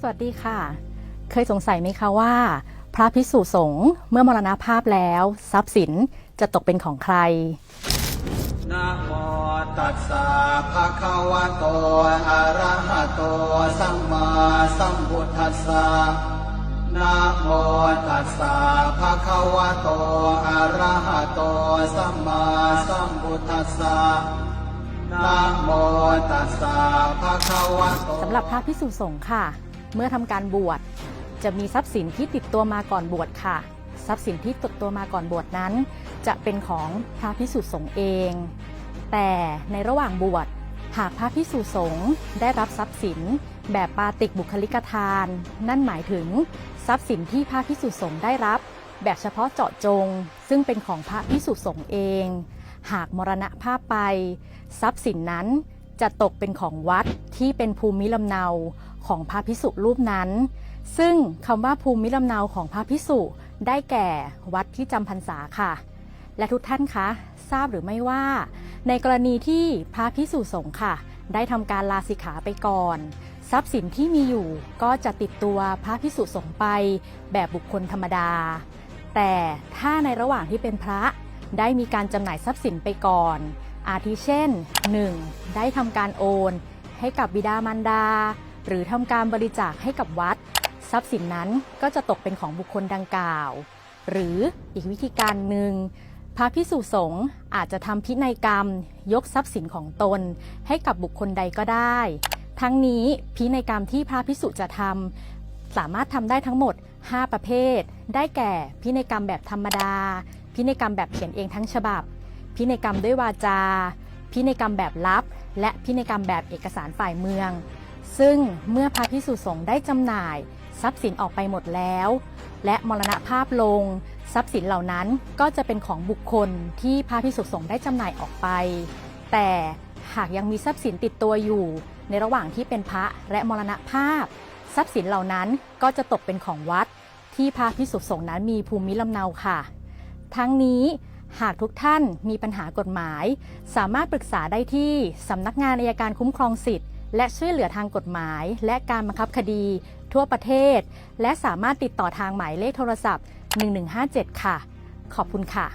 สวัสดีค่ะ เคยสงสัยไหมคะว่า พระพิสุสงฆ์เมื่อมรณภาพแล้ว ทรัพย์สินจะตกเป็นของใครนะโมตัสสะภะคะวะโตอะระหะโตสัมมาสัมพุทธัสสะนะโมตัสสะภะคะวะโตอะระหะโตสัมมาสัมพุทธัสสะนะโมตัสสะภะคะวะโตสำหรับพระพิสุสงฆ์ค่ะ เมื่อทำการบวชจะมีทรัพย์สินที่ติดตัวมาก่อนบวชค่ะ ทรัพย์สินที่ติดตัวมาก่อนบวชนั้น จะเป็นของพระพิสุสงฆ์เอง แต่ในระหว่างบวชหากพระพิสุสงฆ์ได้รับทรัพย์สิน แบบปาติกบุคลิกทาน นั่นหมายถึง ทรัพย์สินที่พระพิสุสงฆ์ได้รับ แบบเฉพาะเจาะจง ซึ่งเป็นของพระพิสุสงฆ์เอง หากมรณภาพไป ทรัพย์สินนั้น จะตกเป็นของวัดที่เป็นภูมิลำเนาของพระพิสุรูปนั้น ซึ่งคำว่าภูมิลำเนาของพระพิสุได้แก่วัดที่จำพรรษาค่ะ และทุกท่านคะทราบหรือไม่ว่า ในกรณีที่พระพิสุสงฆ์ค่ะ ได้ทำการลาสิกขาไปก่อน ทรัพย์สินที่มีอยู่ก็จะติดตัวพระพิสุสงฆ์ไปแบบบุคคลธรรมดา แต่ถ้าในระหว่างที่เป็นพระได้มีการจำหน่ายทรัพย์สินไปก่อน อาทิเช่น 1. ได้ทำการโอน ให้กับบิดามารดา หรือทำการบริจาคให้กับวัด ทรัพย์สินนั้นก็จะตกเป็นของบุคคลดังกล่าว หรืออีกวิธีการหนึ่งพระพิสุสงฆ์อาจจะทำพินัยกรรม ยกทรัพย์สินของตน ให้กับบุคคลใดก็ได้ ทั้งนี้พินัยกรรมที่พระพิสุจะทำสามารถทำได้ทั้งหมด 5 ประเภท ได้แก่พินัยกรรมแบบธรรมดา พินัยกรรมแบบเขียนเองทั้งฉบับ พินัยกรรมด้วยวาจา พินัยกรรมแบบลับ และพินัยกรรมแบบเอกสารฝ่ายเมือง ซึ่งเมื่อพระพิสุสงฆ์ได้จำหน่าย ทรัพย์สินออกไปหมดแล้ว และมรณภาพลง ทรัพย์สินเหล่านั้นก็จะเป็นของบุคคลที่พระพิสุสงฆ์ได้จำหน่ายออกไป แต่หากยังมีทรัพย์สินติดตัวอยู่ ในระหว่างที่เป็นพระและมรณภาพ ทรัพย์สินเหล่านั้นก็จะตกเป็นของวัด ที่พระพิสุสงฆ์นั้นมีภูมิลำเนาค่ะ ทั้งนี้ หากทุกท่านมีปัญหากฎหมาย สามารถปรึกษาได้ที่สำนักงานอายการคุ้มครองสิทธิ์ และช่วยเหลือทางกฎหมาย และการบังคับคดี ทั่วประเทศ และสามารถติดต่อทางหมายเลขโทรศัพท์ 1157 ค่ะ ขอบคุณค่ะ